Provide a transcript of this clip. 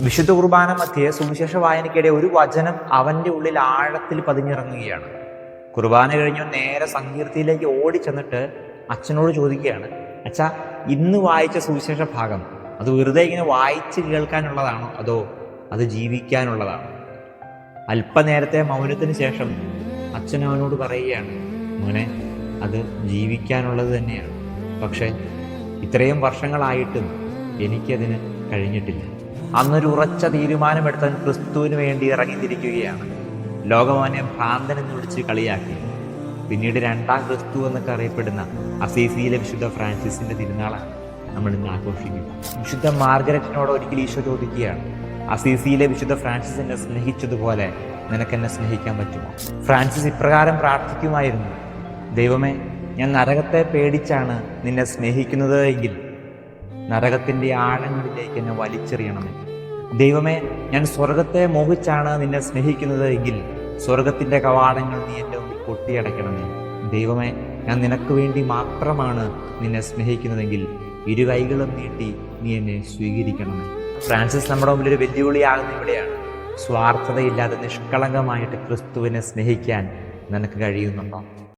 വിശുദ്ധ കുർബാന മധ്യേ സുവിശേഷ വായനയ്ക്കിടെ ഒരു വചനം അവന്റെ ഉള്ളിൽ ആഴത്തിൽ പതിഞ്ഞിറങ്ങുകയാണ്. കുർബാന കഴിഞ്ഞു നേരെ സങ്കീർത്തിയിലേക്ക് ഓടി ചെന്നിട്ട് അച്ഛനോട് ചോദിക്കുകയാണ് അച്ഛാ ഇന്ന് വായിച്ച സുവിശേഷ ഭാഗം അത് വെറുതെ ഇങ്ങനെ വായിച്ച് കേൾക്കാനുള്ളതാണോ? അതോ അത് ജീവിക്കാനുള്ളതാണോ? അല്പനേരത്തെ മൗനത്തിന് ശേഷം അച്ഛൻ അവനോട് പറയുകയാണ് മോനെ അത് ജീവിക്കാനുള്ളത് തന്നെയാണ്. പക്ഷേ ഇത്രയും വർഷങ്ങളായിട്ടും എനിക്കതിന് കഴിഞ്ഞിട്ടില്ല. അന്നൊരു ഉറച്ച തീരുമാനമെടുത്തവൻ ക്രിസ്തുവിന് വേണ്ടി ഇറങ്ങിത്തിരിക്കുകയാണ്. ലോകമാനെ ഭ്രാന്തൻ എന്ന് വിളിച്ച് കളിയാക്കി. പിന്നീട് രണ്ടാം ക്രിസ്തു എന്നൊക്കെ അറിയപ്പെടുന്ന അസീസിയിലെ വിശുദ്ധ ഫ്രാൻസിസിന്റെ തിരുനാളാണ്. നമ്മൾ ഇന്ന് ആഘോഷിക്കുക വിശുദ്ധ മാർഗരറ്റിനോട് ഒരിക്കൽ ഈശോ ചോദിക്കുകയാണ് അസീസിയിലെ വിശുദ്ധ ഫ്രാൻസിസ് എന്നെ സ്നേഹിച്ചതുപോലെ നിനക്കെന്നെ സ്നേഹിക്കാൻ പറ്റുമോ? ഫ്രാൻസിസ് ഇപ്രകാരം പ്രാർത്ഥിക്കുമായിരുന്നു ദൈവമേ ഞാൻ നരകത്തെ പേടിച്ചാണ് നിന്നെ സ്നേഹിക്കുന്നത് എങ്കിൽ നരകത്തിന്റെ ആഴങ്ങളിലേക്ക് എന്നെ വലിച്ചെറിയണമേ ദൈവമേ ഞാൻ സ്വർഗത്തെ മോഹിച്ചാണ് നിന്നെ സ്നേഹിക്കുന്നത് എങ്കിൽ സ്വർഗത്തിന്റെ കവാടങ്ങൾ നീ എന്റെ മുമ്പിൽ കൊട്ടിയടയ്ക്കണമേ. ദൈവമേ ഞാൻ നിനക്ക് വേണ്ടി മാത്രമാണ് നിന്നെ സ്നേഹിക്കുന്നതെങ്കിൽ ഇരുകൈകളും നീട്ടി നീ എന്നെ സ്വീകരിക്കണമേ. ഫ്രാൻസിസ് നമ്മുടെ മുമ്പിൽ ഒരു വെല്ലുവിളിയാകുന്ന ഇവിടെയാണ്. സ്വാർത്ഥതയില്ലാതെ നിഷ്കളങ്കമായിട്ട് ക്രിസ്തുവിനെ സ്നേഹിക്കാൻ നിനക്ക് കഴിയുന്നുണ്ടോ?